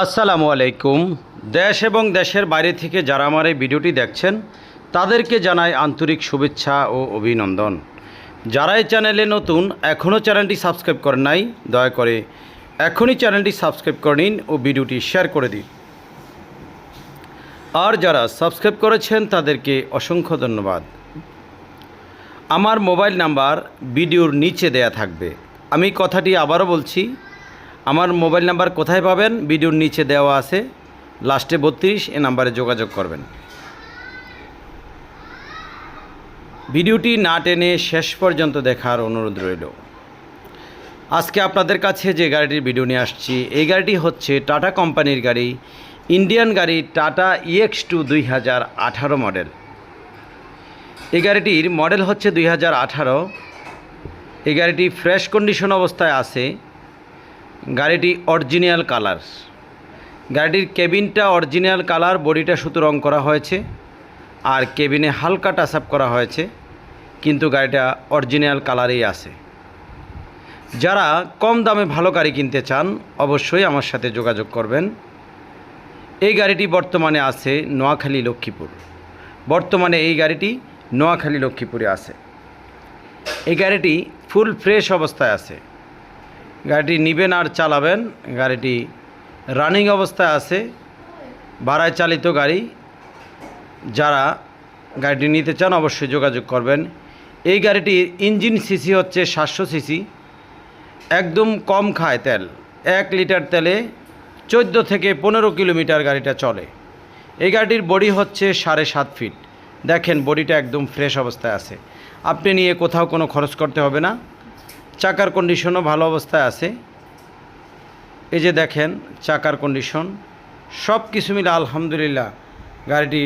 আসসালামু আলাইকুম। দেশ এবং দেশের বাইরে থেকে যারা আমার এই ভিডিওটি দেখছেন, তাদেরকে জানাই আন্তরিক শুভেচ্ছা ও অভিনন্দন। যারা এই চ্যানেলে নতুন, এখনও চ্যানেলটি সাবস্ক্রাইব করেন নাই, দয়া করে এখনই চ্যানেলটি সাবস্ক্রাইব করে নিন ও ভিডিওটি শেয়ার করে দিন। আর যারা সাবস্ক্রাইব করেছেন, তাদেরকে অসংখ্য ধন্যবাদ। আমার মোবাইল নাম্বার ভিডিওর নিচে দেয়া থাকবে। আমি কথাটি আবারও বলছি আমার মোবাইল নাম্বার কোথায় পাবেন? ভিডিওর নিচে দেওয়া আছে। লাস্টে বত্রিশ, এ নাম্বারে যোগাযোগ করবেন। ভিডিওটি না টেনে শেষ পর্যন্ত দেখার অনুরোধ রইল। আজকে আপনাদের কাছে যে গাড়িটির ভিডিও নিয়ে আসছি, এই গাড়িটি হচ্ছে টাটা কোম্পানির গাড়ি, ইন্ডিয়ান গাড়ি টাটা ইএক্স টু দুই হাজার আঠারো মডেল। এই গাড়িটির মডেল হচ্ছে দুই হাজার আঠারো। এই গাড়িটি ফ্রেশ কন্ডিশন অবস্থায় আছে। গাড়িটি অরিজিনাল কালার। গাড়িটির কেবিনটা অরিজিনাল কালার, বডিটা শুধু রং করা হয়েছে, আর কেবিনে হালকা টাচ আপ করা হয়েছে, কিন্তু গাড়িটা অরিজিনাল কালারেই আছে। যারা কম দামে ভালো গাড়ি কিনতে চান, অবশ্যই আমার সাথে যোগাযোগ করবেন। এই গাড়িটি বর্তমানে আছে নোয়াখালী লক্ষ্মীপুর। বর্তমানে এই গাড়িটি নোয়াখালী লক্ষ্মীপুরে আছে। এই গাড়িটি ফুল ফ্রেশ অবস্থায় আছে। গাড়িটি নিবেন আর চালাবেন। গাড়িটি রানিং অবস্থায় আছে, ভাড়ায় চালিত গাড়ি। যারা গাড়িটি নিতে চান অবশ্যই যোগাযোগ করবেন। এই গাড়িটির ইঞ্জিন সিসি হচ্ছে সাতশো সিসি। একদম কম খায় তেল। এক লিটার তেলে চোদ্দ থেকে পনেরো কিলোমিটার গাড়িটা চলে। এই গাড়িটির বডি হচ্ছে সাড়ে সাত ফিট। দেখেন বডিটা একদম ফ্রেশ অবস্থায় আছে। আপনি নিয়ে কোথাও কোনো খরচ করতে হবে না। চাকার কন্ডিশনও ভালো অবস্থায় আছে। এই যে দেখেন, চাকার কন্ডিশন সব কিছু মিলে আলহামদুলিল্লাহ গাড়িটি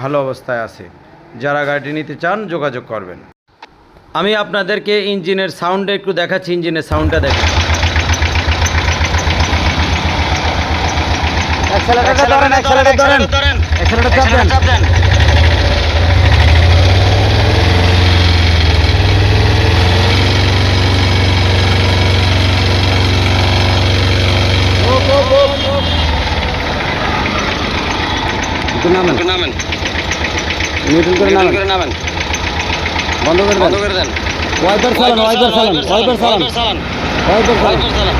ভালো অবস্থায় আছে। যারা গাড়িটি নিতে চান, যোগাযোগ করবেন। আমি আপনাদেরকে ইঞ্জিনের সাউন্ডটা একটু দেখাচ্ছি, ইঞ্জিনের সাউন্ডটা ধরেন ধরেন অ্যাক্সেলারেটর চাপ দেন একটু নামেন। নামেন। নিউট্রাল করে নামেন। করে নামেন। বন্ধ করে বন্ধ দেন করে দেন। ওয়াইপার চালান ওয়াইপার চালান ওয়াইপার চালান। ওয়াইপার চালান।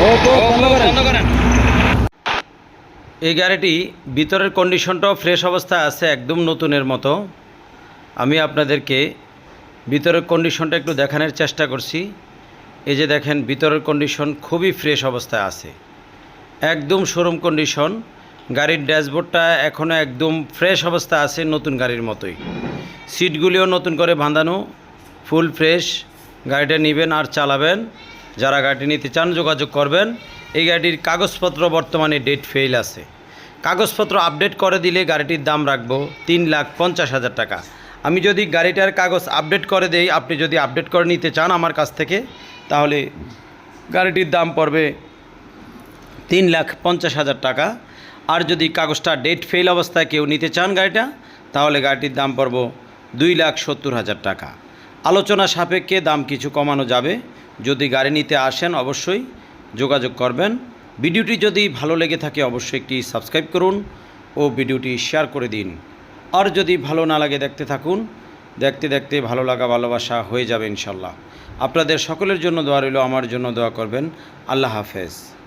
ওয়াইপার এই গাড়িটি ভিতরের কন্ডিশনটাও ফ্রেশ অবস্থায় আছে একদম নতুনের মতো। আমি আপনাদেরকে ভিতরের কন্ডিশনটা একটু দেখানোর চেষ্টা করছি। এই যে দেখেন, ভিতরের কন্ডিশন খুবই ফ্রেশ অবস্থায় আছে। একদম শোরুম কন্ডিশন গাড়ির ড্যাশবোর্ডটা এখনও একদম ফ্রেশ অবস্থায় আছে নতুন গাড়ির মতোই। সিটগুলিও নতুন করে বাঁধানো ফুল ফ্রেশ গাড়িটা নেবেন আর চালাবেন। যারা গাড়িটি নিতে চান, যোগাযোগ করবেন। এই গাড়িটির কাগজপত্র বর্তমানে ডেট ফেল আছে। কাগজপত্র আপডেট করে দিলে গাড়িটির দাম রাখব তিন লাখ পঞ্চাশ হাজার টাকা। আমি যদি গাড়িটার কাগজ আপডেট করে দেই, আপনি যদি আপডেট করে নিতে চান আমার কাছ থেকে, তাহলে গাড়িটির দাম পড়বে তিন লাখ পঞ্চাশ হাজার টাকা। আর যদি কাগজটা ডেট ফেল অবস্থায় কেউ নিতে চান গাড়িটা, তাহলে গাড়িটির দাম পড়ব দুই লাখ সত্তর হাজার টাকা। আলোচনা সাপেক্ষে দাম কিছু কমানো যাবে। যদি গাড়ি নিতে আসেন অবশ্যই যোগাযোগ করবেন। ভিডিওটি যদি ভালো লেগে থাকে, অবশ্যই একটি সাবস্ক্রাইব করুন ও ভিডিওটি শেয়ার করে দিন। আর যদি ভালো না লাগে দেখতে থাকুন, দেখতে দেখতে ভালো লাগা, ভালোবাসা হয়ে যাবে ইনশাল্লাহ। আপনাদের সকলের জন্য দোয়া রইল, আমার জন্য দোয়া করবেন। আল্লাহ হাফেজ।